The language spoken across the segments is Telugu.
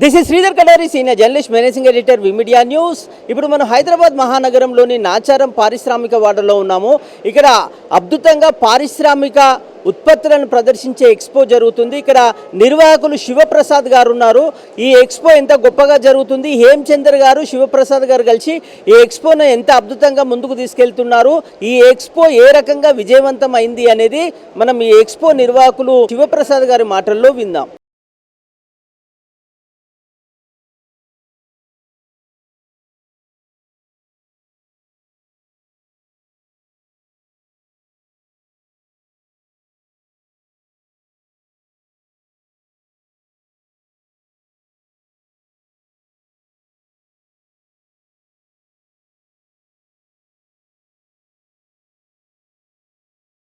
This is Sridhar Kadari senior journalist managing editor V media news ఇప్పుడు మనం హైదరాబాద్ మహానగరంలోని నాచారం పారిశ్రామిక వాడలో ఉన్నాము. ఇక్కడ అద్భుతంగా పారిశ్రామిక ఉత్పత్తులను ప్రదర్శించే ఎక్స్పో జరుగుతుంది. ఇక్కడ నిర్వాహకులు శివప్రసాద్ గారు ఉన్నారు. ఈ ఎక్స్పో ఎంత గొప్పగా జరుగుతుంది? హేమచంద్ర గారు శివప్రసాద్ గారు కలిసి ఈ ఎక్స్పోను ఎంత అద్భుతంగా ముందుకు తీసుకెళ్తున్నారు? ఈ ఎక్స్పో ఏ రకంగా విజయవంతం అయింది అనేది మనం ఈ ఎక్స్పో నిర్వాహకులు శివప్రసాద్ గారి మాటల్లో విందాం.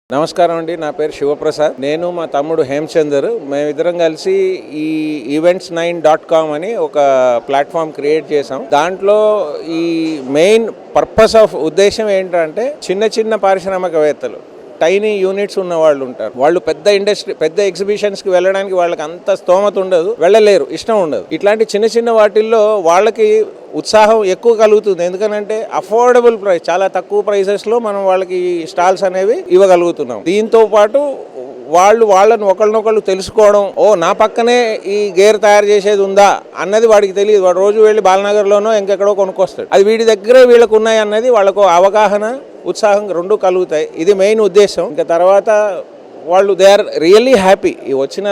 నమస్కారం అండి నా పేరు శివప్రసాద్. నేను మా తమ్ముడు హేమచందర్. మేమిద్దరం కలిసి ఈ ఈవెంట్స్ నైన్ డాట్ కామ్ అని ఒక ప్లాట్ఫామ్ క్రియేట్ చేసాం దాంట్లో ఈ మెయిన్ పర్పస్ ఆఫ్ ఉద్దేశం ఏంటంటే చిన్న చిన్న పారిశ్రామికవేత్తలు టైనీ యూనిట్స్ ఉన్న వాళ్ళు ఉంటారు. వాళ్ళు పెద్ద ఇండస్ట్రీ పెద్ద ఎగ్జిబిషన్స్కి వెళ్ళడానికి వాళ్ళకి అంత స్తోమత ఉండదు. వెళ్ళలేరు ఇష్టం ఉండదు. ఇట్లాంటి చిన్న చిన్న వాటిల్లో వాళ్ళకి ఉత్సాహం ఎక్కువ కలుగుతుంది. ఎందుకనంటే అఫోర్డబుల్ ప్రైస్ చాలా తక్కువ ప్రైసెస్లో మనం వాళ్ళకి స్టాల్స్ అనేవి ఇవ్వగలుగుతున్నాం. దీంతో పాటు వాళ్ళు వాళ్ళని ఒకళ్ళనొకళ్ళు తెలుసుకోవడం ఓ నా పక్కనే ఈ గేర్ తయారు చేసేది ఉందా? అన్నది వాడికి తెలియదు. వాడు రోజు వెళ్ళి బాలనగర్లోనో ఇంకెక్కడో కొనుక్కొస్తాడు. అది వీడి దగ్గరే వీళ్ళకు ఉన్నాయి అన్నది వాళ్ళకు అవగాహన ఉత్సాహం రెండు కలుగుతాయి. ఇది మెయిన్ ఉద్దేశం. ఇంకా తర్వాత వాళ్ళు దే ఆర్ రియల్లీ హ్యాపీ. ఈ వచ్చిన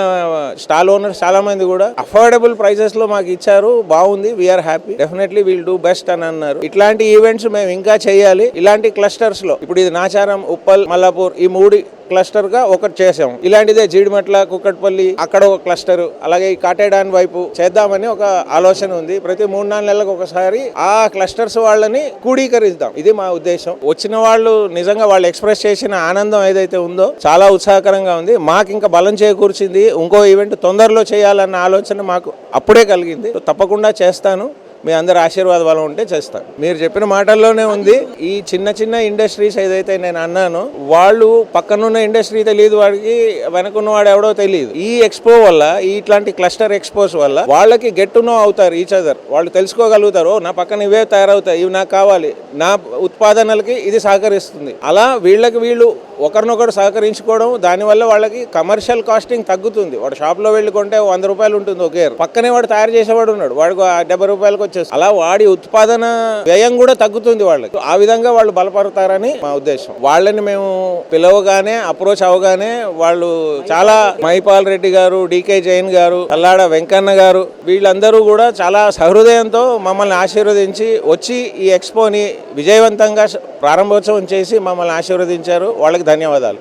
స్టాల్ ఓనర్స్ చాలా మంది కూడా అఫోర్డబుల్ ప్రైసెస్లో మాకు ఇచ్చారు. బాగుంది. We are happy. Definitely we'll do best అని అన్నారు. ఇట్లాంటి ఈవెంట్స్ మేము ఇంకా చేయాలి. ఇలాంటి క్లస్టర్స్లో. ఇప్పుడు ఇది నాచారం ఉప్పల్ మల్లాపూర్ ఈ మూడు క్లస్టర్గా ఒకటి చేసాం ఇలాంటిదే జీడిమట్ల కుక్కట్పల్లి అక్కడ ఒక క్లస్టర్ అలాగే ఈ కాటేడాన్ వైపు చేద్దామని ఒక ఆలోచన ఉంది. ప్రతి మూడు నాలుగు నెలలకు ఒకసారి ఆ క్లస్టర్స్ వాళ్ళని కూడీకరిద్దాం. ఇది మా ఉద్దేశం. వచ్చిన వాళ్ళు నిజంగా వాళ్ళు ఎక్స్ప్రెస్ చేసిన ఆనందం ఏదైతే ఉందో చాలా ఉత్సాహకరంగా ఉంది. మాకు ఇంకా బలం చేకూర్చింది. ఇంకో ఈవెంట్ తొందరలో చేయాలన్న ఆలోచన మాకు అప్పుడే కలిగింది. తప్పకుండా చేస్తాను. మీ అందరి ఆశీర్వాద బలం ఉంటే చేస్తాను మీరు చెప్పిన మాటల్లోనే ఉంది. ఈ చిన్న చిన్న ఇండస్ట్రీస్ ఏదైతే నేను అన్నాను వాళ్ళు పక్కనున్న ఇండస్ట్రీ తెలియదు వాడికి వెనకున్న వాడు ఎవడో తెలియదు. ఈ ఎక్స్పో వల్ల ఇట్లాంటి క్లస్టర్ ఎక్స్పోస్ వల్ల వాళ్ళకి గెట్ టు నో అవుతారు ఈచ్ అదర్ వాళ్ళు తెలుసుకోగలుగుతారు నా పక్కన ఇవే తయారవుతాయి ఇవి నాకు కావాలి. నా ఉత్పాదనలకి ఇది సహకరిస్తుంది. అలా వీళ్ళకి వీళ్ళు ఒకరినొకరు సహకరించుకోవడం దానివల్ల వాళ్ళకి కమర్షియల్ కాస్టింగ్ తగ్గుతుంది. వాడు షాప్లో వెళ్ళి కొంటే వంద రూపాయలు ఉంటుంది ఒకే. పక్కనే వాడు తయారు చేసేవాడు ఉన్నాడు. వాడికి డెబ్బై రూపాయలకు వచ్చేసి అలా వాడి ఉత్పాదన వ్యయం కూడా తగ్గుతుంది వాళ్ళకి. ఆ విధంగా వాళ్ళు బలపడతారని మా ఉద్దేశం. వాళ్ళని మేము పిలవగానే అప్రోచ్ అవగానే వాళ్ళు చాలా మహిపాల్ రెడ్డి గారు డికే జైన్ గారు అల్లాడ వెంకన్న గారు వీళ్ళందరూ కూడా చాలా సహృదయంతో మమ్మల్ని ఆశీర్వదించి వచ్చి ఈ ఎక్స్పోని విజయవంతంగా ప్రారంభోత్సవం చేసి మమ్మల్ని ఆశీర్వదించారు. వాళ్ళకి ధన్యవాదాలు.